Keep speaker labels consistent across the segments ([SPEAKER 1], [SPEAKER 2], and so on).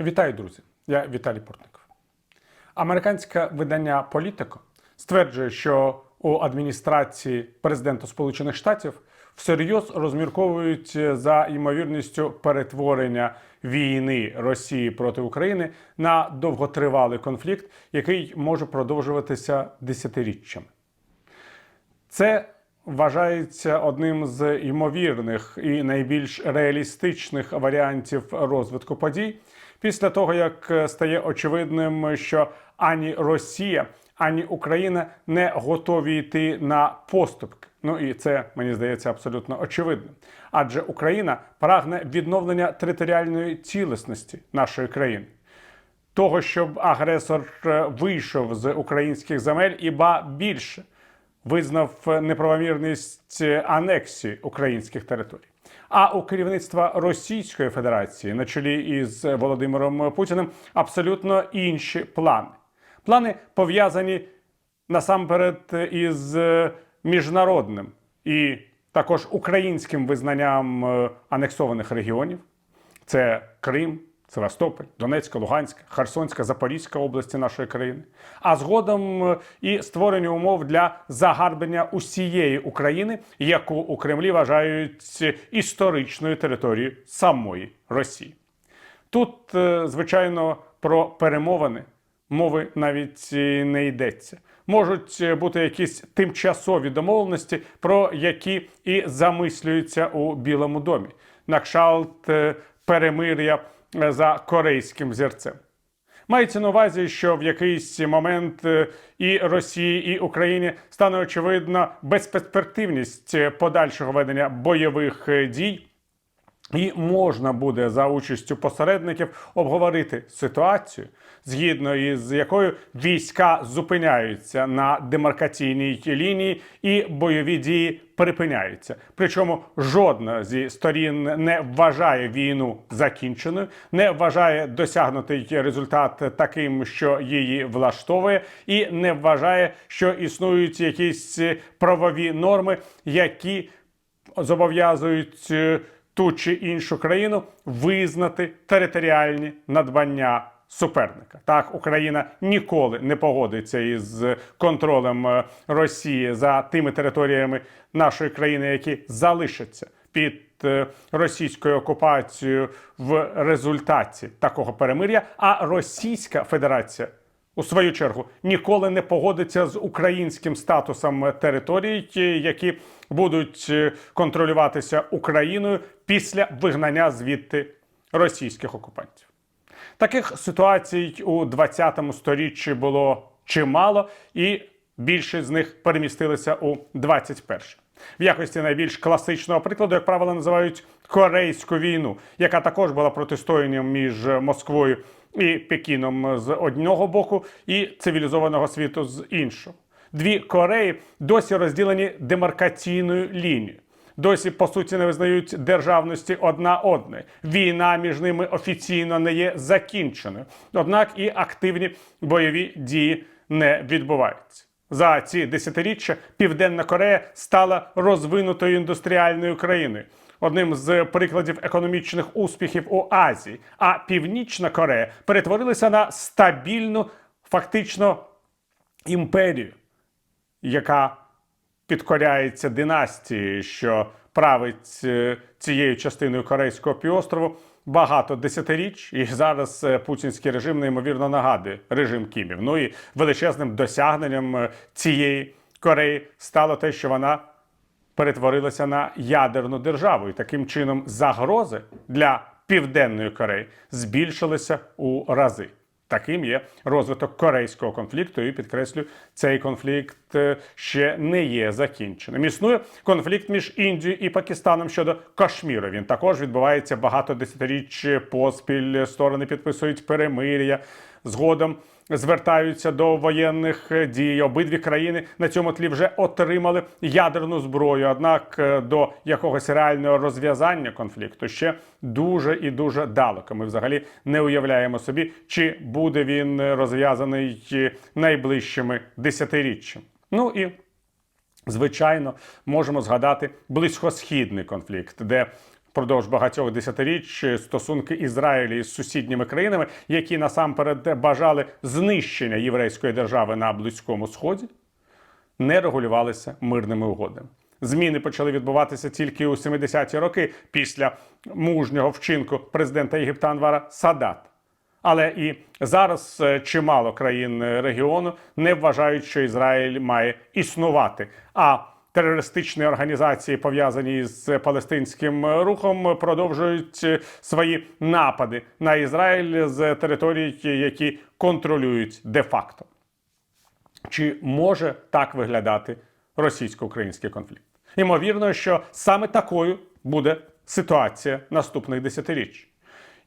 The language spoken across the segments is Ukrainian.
[SPEAKER 1] Вітаю, друзі! Я Віталій Портников. Американське видання Політико стверджує, що у адміністрації президента Сполучених Штатів всерйоз розмірковують за ймовірністю перетворення війни Росії проти України на довготривалий конфлікт, який може продовжуватися десятиріччями. Це вважається одним з ймовірних і найбільш реалістичних варіантів розвитку подій після того, як стає очевидним, що ані Росія, ані Україна не готові йти на поступки. Ну і це мені здається абсолютно очевидним. Адже Україна прагне відновлення територіальної цілісності нашої країни того, щоб агресор е, вийшов з українських земель, і ба більше визнав неправомірність анексії українських територій. А у керівництва Російської Федерації на чолі із Володимиром Путіним абсолютно інші плани. Плани пов'язані насамперед із міжнародним і також українським визнанням е, анексованих регіонів. Це Крим, Севастополь, Донецька, Луганська, Херсонська, Запорізька області нашої країни, а згодом е, і створення умов для загарбання усієї України, яку у Кремлі вважають історичною територією самої Росії. Тут, е, звичайно, про перемовини мови навіть не йдеться. Можуть е, бути якісь тимчасові домовленості, про які і замислюються у Білому домі. На кшалт е, перемир'я е, за корейським зірцем. Мається на увазі, що в якийсь момент е, і Росії, і Україні стане очевидна безперспективність е, подальшого ведення бойових е, дій. І можна буде за участю посередників обговорити ситуацію, згідно із якою війська зупиняються на демаркаційній лінії і бойові дії припиняються. Причому жодна зі сторін не вважає війну закінченою, не вважає досягнутий результат таким, що її влаштовує, і не вважає, що існують якісь правові норми, які зобов'язують е, ту чи іншу країну визнати територіальні надбання суперника. Так, Україна ніколи не погодиться із контролем е, Росії за тими територіями нашої країни, які залишаться під е, російською окупацією в результаті такого перемир'я. А Російська Федерація у свою чергу ніколи не погодиться з українським статусом територій, які будуть е, контролюватися Україною після вигнання звідти російських окупантів. Таких ситуацій у 20 сторіччі було чимало, і більшість з них перемістилися у 21. В якості найбільш класичного прикладу, як правило, називають Корейську війну, яка також була протистоянням між Москвою і Пекіном з одного боку, і цивілізованого світу з іншого. Дві Кореї досі розділені демаркаційною лінією. Досі по суті не визнають державності одна одної. Війна між ними офіційно не є закінченою. Однак і активні бойові дії не відбуваються. За ці десятиріччя Південна Корея стала розвинутою індустріальною країною, одним з прикладів економічних успіхів у Азії. А Північна Корея перетворилася на стабільну, фактично імперію, яка підкоряється династії, що править е, цією частиною Корейського півострову багато десятиріч, і зараз е, путінський режим неймовірно нагадує режим Кімів. Ну і величезним досягненням е, цієї Кореї стало те, що вона перетворилася на ядерну державу, і таким чином загрози для Південної Кореї збільшилися у рази. Таким є розвиток корейського конфлікту, і підкреслю, цей конфлікт е, ще не є закінченим. Існує конфлікт між Індією і Пакистаном щодо Кашміру. Він також відбувається багато десятиріч поспіль. Сторони підписують перемир'я. Згодом звертаються до воєнних дій. Обидві країни на цьому тлі вже отримали ядерну зброю. Однак е, до якогось реального розв'язання конфлікту ще дуже і дуже далеко. Ми взагалі не уявляємо собі, чи буде він розв'язаний е, найближчими десятиріччями. Ну і Звичайно, можемо згадати близькосхідний конфлікт, де Продовж багатьох десятиріч стосунки Ізраїлі з сусідніми країнами, які насамперед бажали знищення єврейської держави на Близькому Сході, не регулювалися мирними угодами. Зміни почали відбуватися тільки у 70-ті роки після мужнього вчинку президента Єгипта Анвара Садата. Але і зараз е, чимало країн е, регіону не вважають, що Ізраїль має існувати. А терористичні організації, пов'язані з палестинським рухом, продовжують свої напади на Ізраїль з територій, які контролюють де-факто. Чи може так виглядати російсько-український конфлікт? Ймовірно, що саме такою буде ситуація наступних десятиріч.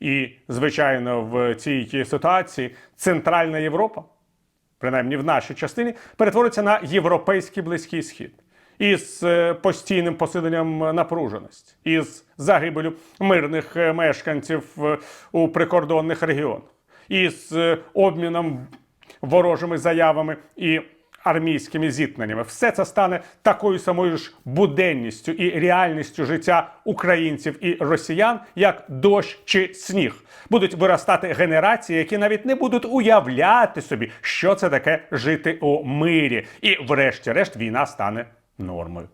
[SPEAKER 1] І, звичайно, в цій ситуації Центральна Європа, принаймні в нашій частині, перетвориться на європейський близький схід із е, постійним посиленням напруженості, із загибелю мирних е, мешканців е, у прикордонних регіонах, із обміном ворожими заявами і армійськими зіткненнями. Все це стане такою самою ж буденністю і реальністю життя українців і росіян, як дощ чи сніг. Будуть виростати генерації, які навіть не будуть уявляти собі, що це таке жити у мирі. І, врешті-решт, війна стане нормою.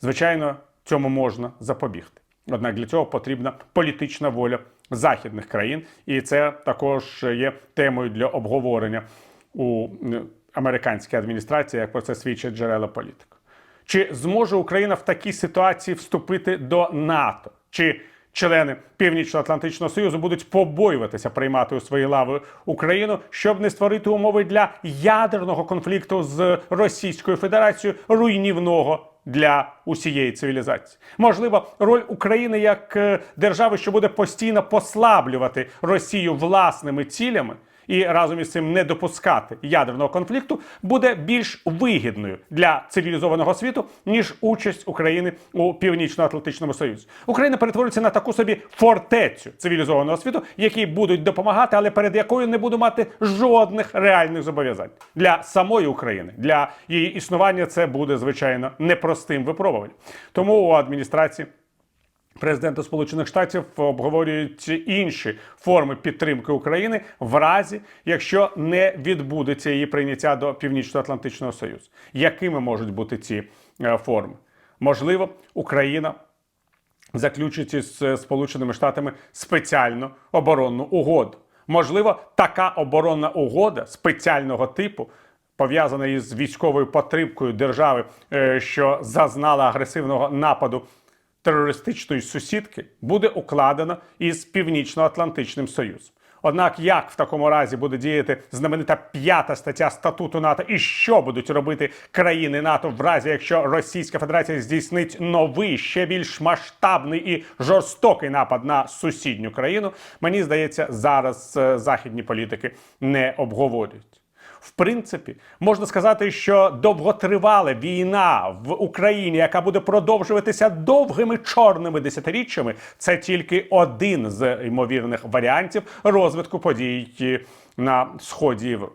[SPEAKER 1] Звичайно, цьому можна запобігти. Однак для цього потрібна політична воля західних країн, і це також є темою для обговорення у американській адміністрації, як про це свідчать джерела політики. Чи зможе Україна в такій ситуації вступити до НАТО? Чи члени Північно-Атлантичного Союзу будуть побоюватися приймати у свої лави Україну, щоб не створити умови для ядерного конфлікту з Російською Федерацією руйнівного для усієї цивілізації? Можливо, роль України як е, держави, що буде постійно послаблювати Росію власними цілями і разом із цим не допускати ядерного конфлікту, буде більш вигідною для цивілізованого світу ніж участь України у Північно-Атлантичному Союзі. Україна перетворюється на таку собі фортецю цивілізованого світу, які будуть допомагати, але перед якою не буде мати жодних реальних зобов'язань для самої України, для її існування. Це буде звичайно непростим випробуванням. Тому у адміністрації. Президенти Сполучених Штатів обговорюють інші форми підтримки України в разі, якщо не відбудеться її прийняття до Північно-Атлантичного Союзу. Якими можуть бути ці е, форми? Можливо, Україна заключить із е, Сполученими Штатами спеціальну оборонну угоду. Можливо, така оборонна угода спеціального типу. Пов'язана із військовою підтримкою держави, е, що зазнала агресивного нападу терористичної сусідки буде укладено із Північно-Атлантичним Союзом. Однак, як в такому разі буде діяти знаменита п'ята стаття статуту НАТО, і що будуть робити країни НАТО в разі, якщо Російська Федерація здійснить новий, ще більш масштабний і жорстокий напад на сусідню країну, мені здається, зараз е, західні політики не обговорюють. В принципі, можна сказати, що довготривала війна в Україні, яка буде продовжуватися довгими чорними десятиріччями, це тільки один з ймовірних варіантів розвитку подій на сході Європи.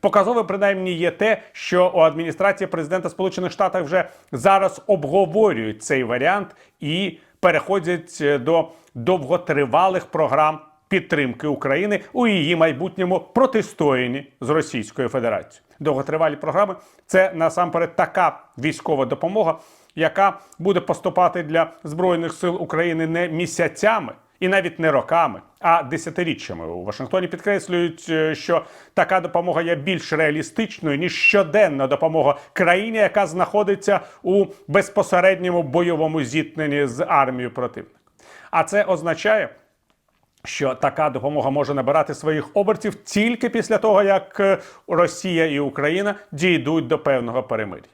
[SPEAKER 1] Показове принаймні є те, що у адміністрації президента Сполучених Штатів вже зараз обговорюють цей варіант і переходять до довготривалих програм підтримки України у її майбутньому протистоянні з Російською Федерацією. Довготривалі програми це насамперед така військова допомога, яка буде поступати для збройних сил України не місяцями. І навіть не роками, а десятиріччями у Вашингтоні підкреслюють, е, що така допомога є більш реалістичною ніж щоденна допомога країні, яка знаходиться у безпосередньому бойовому зіткненні з армією противника. А це означає, що така допомога може набирати своїх обертів тільки після того, як е, Росія і Україна дійдуть до певного перемир'я.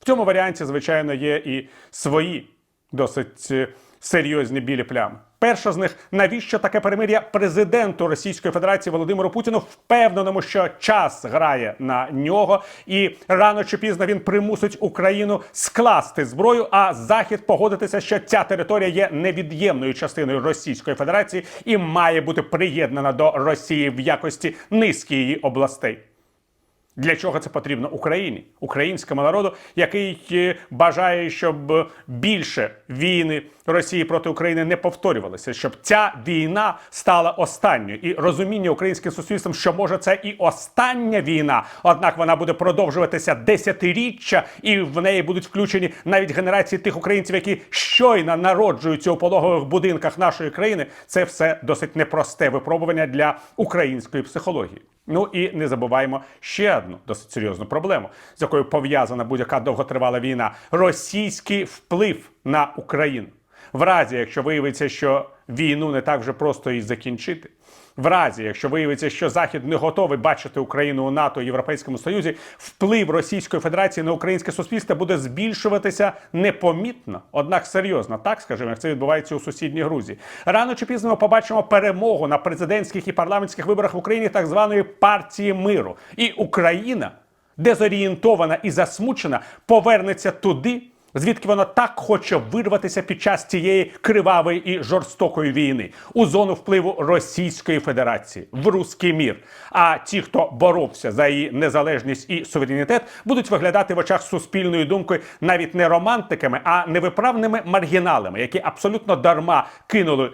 [SPEAKER 1] В цьому варіанті, звичайно, є і свої досить е, серйозні білі плями. Перша з них навіщо таке перемир'я президенту Російської Федерації Володимиру Путіну, впевненому, що час грає на нього, і рано чи пізно він примусить Україну скласти зброю, а Захід погодитися, що ця територія є невід'ємною частиною Російської Федерації і має бути приєднана до Росії в якості низки її областей. Для чого це потрібно Україні, українському народу, який е, бажає, щоб більше війни Росії проти України не повторювалися, щоб ця війна стала останньою, і розуміння українським суспільством, що може це і остання війна, однак вона буде продовжуватися десятиріччя, і в неї будуть включені навіть генерації тих українців, які щойно народжуються у пологових будинках нашої країни. Це все досить непросте випробування для української психології. Ну і не забуваємо ще одну досить серйозну проблему, з якою пов'язана будь-яка довготривала війна російський вплив на Україну. В разі, якщо виявиться, що війну не так вже просто і закінчити. В разі, якщо виявиться, що Захід не готовий бачити Україну у НАТО і Європейському Союзі, вплив Російської Федерації на українське суспільство буде збільшуватися непомітно, однак серйозно, так скажімо, як це відбувається у сусідній Грузії. Рано чи пізно ми побачимо перемогу на президентських і парламентських виборах в Україні так званої партії миру, і Україна, дезорієнтована і засмучена, повернеться туди звідки вона так хоче вирватися під час цієї кривавої і жорстокої війни у зону впливу Російської Федерації в руський мір. А ті, хто боровся за її незалежність і суверенітет, будуть виглядати в очах суспільної думки навіть не романтиками, а невиправними маргіналами, які абсолютно дарма кинули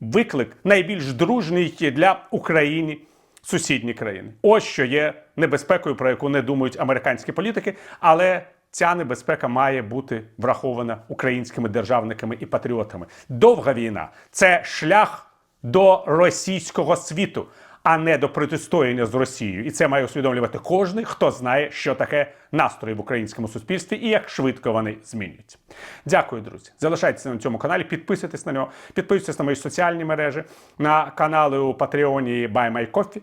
[SPEAKER 1] виклик найбільш дружний для України. Сусідні країни, ось що є небезпекою, про яку не думають американські політики, але ця небезпека має бути врахована українськими державниками і патріотами. Довга війна це шлях до російського світу, а не до протистояння з Росією. І це має усвідомлювати кожен, хто знає, що таке настрої в українському суспільстві і як швидко вони змінюються. Дякую, друзі. Залишайтеся на цьому каналі, підписуйтесь на нього, підписуйтесь на мої соціальні мережі, на канали у Патреоні Buy My Coffee.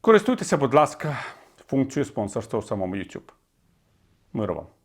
[SPEAKER 1] Користуйтеся, будь ласка, функцією спонсорства у самому YouTube. Миру вам!